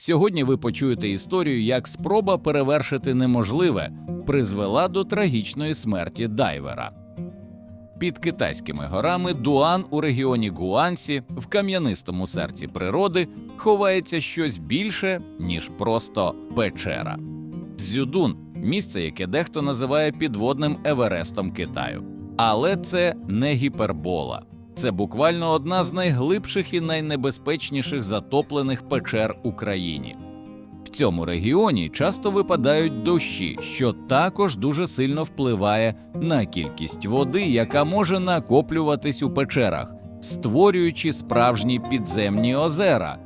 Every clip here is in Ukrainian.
Сьогодні ви почуєте історію, як спроба перевершити неможливе призвела до трагічної смерті дайвера. Під китайськими горами Дуан у регіоні Гуансі в кам'янистому серці природи ховається щось більше, ніж просто печера. Дзюдун місце, яке дехто називає підводним Еверестом Китаю. Але це не гіпербола. Це буквально одна з найглибших і найнебезпечніших затоплених печер Україні. В цьому регіоні часто випадають дощі, що також дуже сильно впливає на кількість води, яка може накоплюватись у печерах, створюючи справжні підземні озера.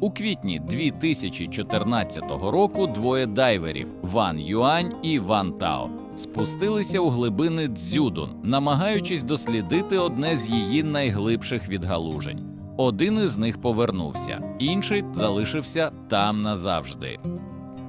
У квітні 2014 року двоє дайверів Ван Юань і Ван Тао спустилися у глибини Дзюдун, намагаючись дослідити одне з її найглибших відгалужень. Один із них повернувся, інший залишився там назавжди.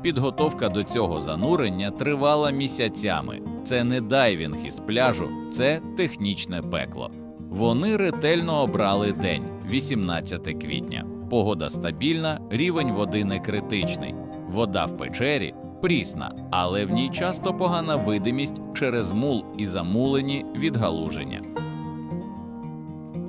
Підготовка до цього занурення тривала місяцями. Це не дайвінг із пляжу, це технічне пекло. Вони ретельно обрали день, 18 квітня. Погода стабільна, рівень води не критичний. Вода в печері прісна, але в ній часто погана видимість через мул і замулені відгалуження.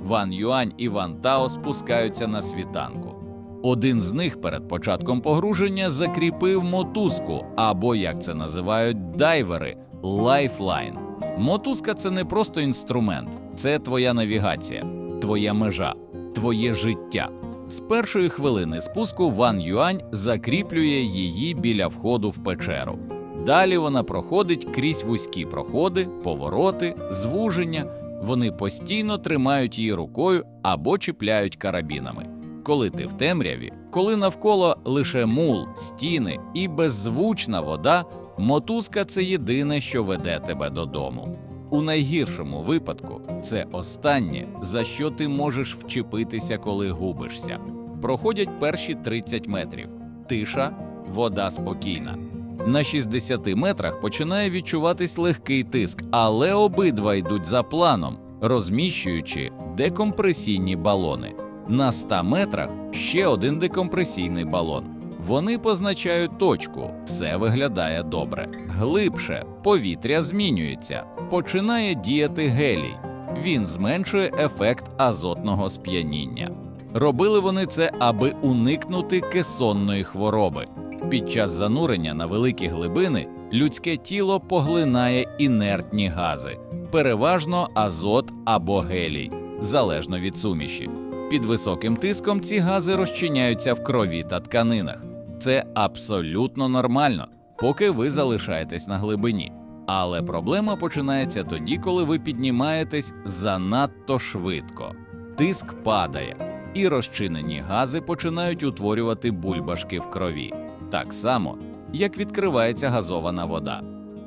Ван Юань і Ван Тао спускаються на світанку. Один з них перед початком погруження закріпив мотузку, або як це називають дайвери лайфлайн. Мотузка це не просто інструмент, це твоя навігація, твоя межа, твоє життя. З першої хвилини спуску Ван Юань закріплює її біля входу в печеру. Далі вона проходить крізь вузькі проходи, повороти, звуження. Вони постійно тримають її рукою або чіпляють карабінами. Коли ти в темряві, коли навколо лише мул, стіни і беззвучна вода, мотузка це єдине, що веде тебе додому. У найгіршому випадку це останнє, за що ти можеш вчепитися, коли губишся. Проходять перші 30 метрів. Тиша, вода спокійна. На 60 метрах починає відчуватись легкий тиск, але обидва йдуть за планом, розміщуючи декомпресійні балони. На 100 метрах ще один декомпресійний балон. Вони позначають точку, все виглядає добре. Глибше повітря змінюється, починає діяти гелій. Він зменшує ефект азотного сп'яніння. Робили вони це, аби уникнути кесонної хвороби. Під час занурення на великі глибини людське тіло поглинає інертні гази, переважно азот або гелій, залежно від суміші. Під високим тиском ці гази розчиняються в крові та тканинах. Це абсолютно нормально, поки ви залишаєтесь на глибині. Але проблема починається тоді, коли ви піднімаєтесь занадто швидко. Тиск падає, і розчинені гази починають утворювати бульбашки в крові, так само, як відкривається газована вода.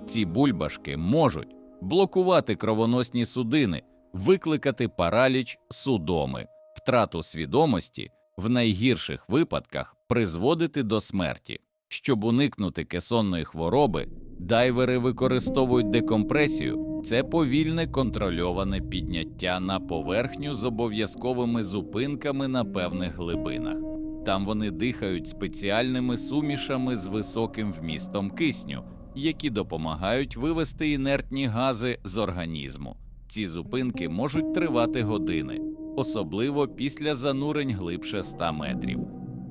Ці бульбашки можуть блокувати кровоносні судини, викликати параліч судоми, втрату свідомості, в найгірших випадках призводити до смерті. Щоб уникнути кесонної хвороби, дайвери використовують декомпресію це повільне контрольоване підняття на поверхню з обов'язковими зупинками на певних глибинах. Там вони дихають спеціальними сумішами з високим вмістом кисню, які допомагають вивести інертні гази з організму. Ці зупинки можуть тривати години, особливо після занурень глибше 100 метрів.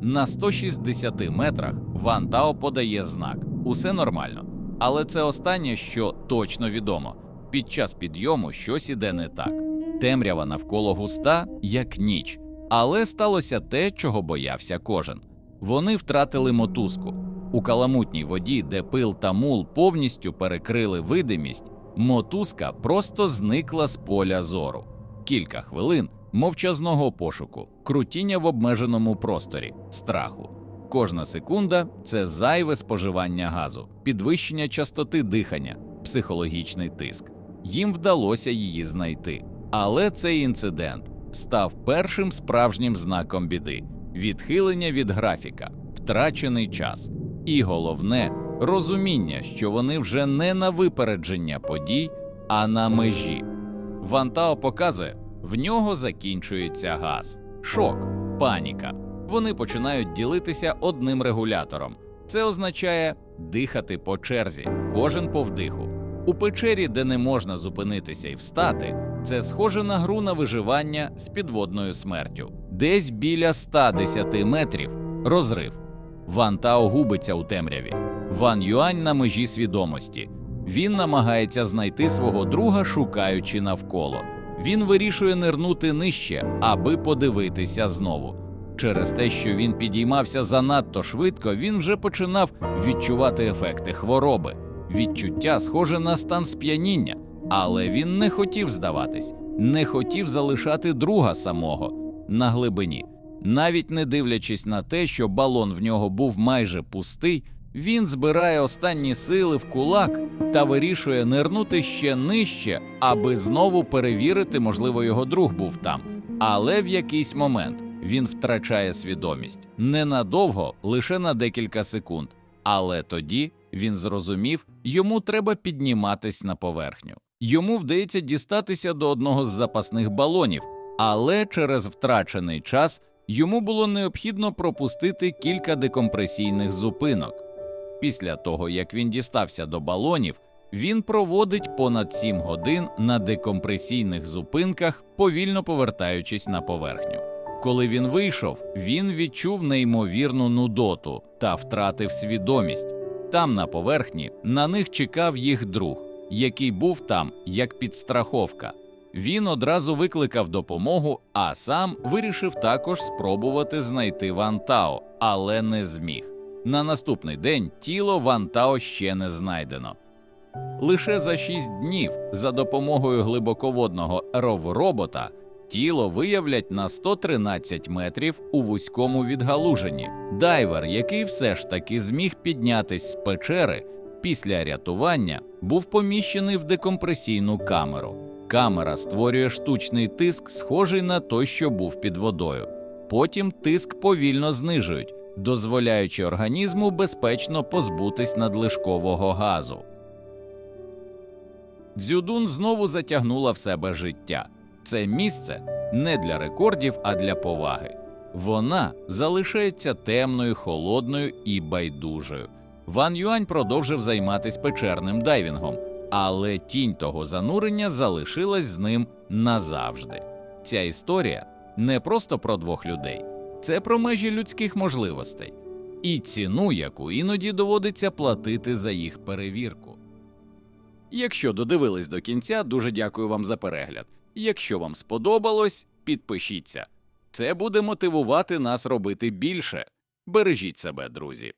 На 160 метрах Ван Тао подає знак усе нормально. Але це останнє, що точно відомо. Під час підйому щось іде не так. Темрява навколо густа, як ніч. Але сталося те, чого боявся кожен. Вони втратили мотузку. У каламутній воді, де пил та мул повністю перекрили видимість, мотузка просто зникла з поля зору. Кілька хвилин мовчазного пошуку, крутіння в обмеженому просторі, страху. Кожна секунда це зайве споживання газу, підвищення частоти дихання, психологічний тиск. Їм вдалося її знайти. Але цей інцидент став першим справжнім знаком біди відхилення від графіка, втрачений час. І головне розуміння, що вони вже не на випередження подій, а на межі. Вантао показує, в нього закінчується газ, шок, паніка. вони починають ділитися одним регулятором. Це означає дихати по черзі, кожен по вдиху. У печері, де не можна зупинитися і встати, це схоже на гру на виживання з підводною смертю. Десь біля 110 метрів розрив. Ван Тао губиться у темряві. Ван Юань на межі свідомості. Він намагається знайти свого друга, шукаючи навколо. Він вирішує нирнути нижче, аби подивитися знову. Через те, що він підіймався занадто швидко, він вже починав відчувати ефекти хвороби. Відчуття схоже на стан сп'яніння, але він не хотів здаватись, не хотів залишати друга самого на глибині. Навіть не дивлячись на те, що балон в нього був майже пустий, він збирає останні сили в кулак та вирішує нирнути ще нижче, аби знову перевірити, можливо, його друг був там. Але в якийсь момент він втрачає свідомість ненадовго, лише на декілька секунд. Але тоді він зрозумів, йому треба підніматись на поверхню. Йому вдається дістатися до одного з запасних балонів, але через втрачений час йому було необхідно пропустити кілька декомпресійних зупинок. Після того, як він дістався до балонів, він проводить понад 7 годин на декомпресійних зупинках, повільно повертаючись на поверхню. Коли він вийшов, він відчув неймовірну нудоту та втратив свідомість. Там, на поверхні, на них чекав їх друг, який був там як підстраховка. Він одразу викликав допомогу, а сам вирішив також спробувати знайти Ван Тао, але не зміг. На наступний день тіло Ван Тао ще не знайдено. Лише за шість днів за допомогою глибоководного ровробота тіло виявлять на 113 метрів у вузькому відгалуженні. Дайвер, який все ж таки зміг піднятись з печери після рятування, був поміщений в декомпресійну камеру. Камера створює штучний тиск, схожий на той, що був під водою. Потім тиск повільно знижують, дозволяючи організму безпечно позбутись надлишкового газу. Дзюдун знову затягнула в себе життя. Це місце не для рекордів, а для поваги. Вона залишається темною, холодною і байдужою. Ван Юань продовжив займатися печерним дайвінгом, але тінь того занурення залишилась з ним назавжди. Ця історія не просто про двох людей, це про межі людських можливостей і ціну, яку іноді доводиться платити за їх перевірку. Якщо додивились до кінця, дуже дякую вам за перегляд. Якщо вам сподобалось, підпишіться. Це буде мотивувати нас робити більше. Бережіть себе, друзі.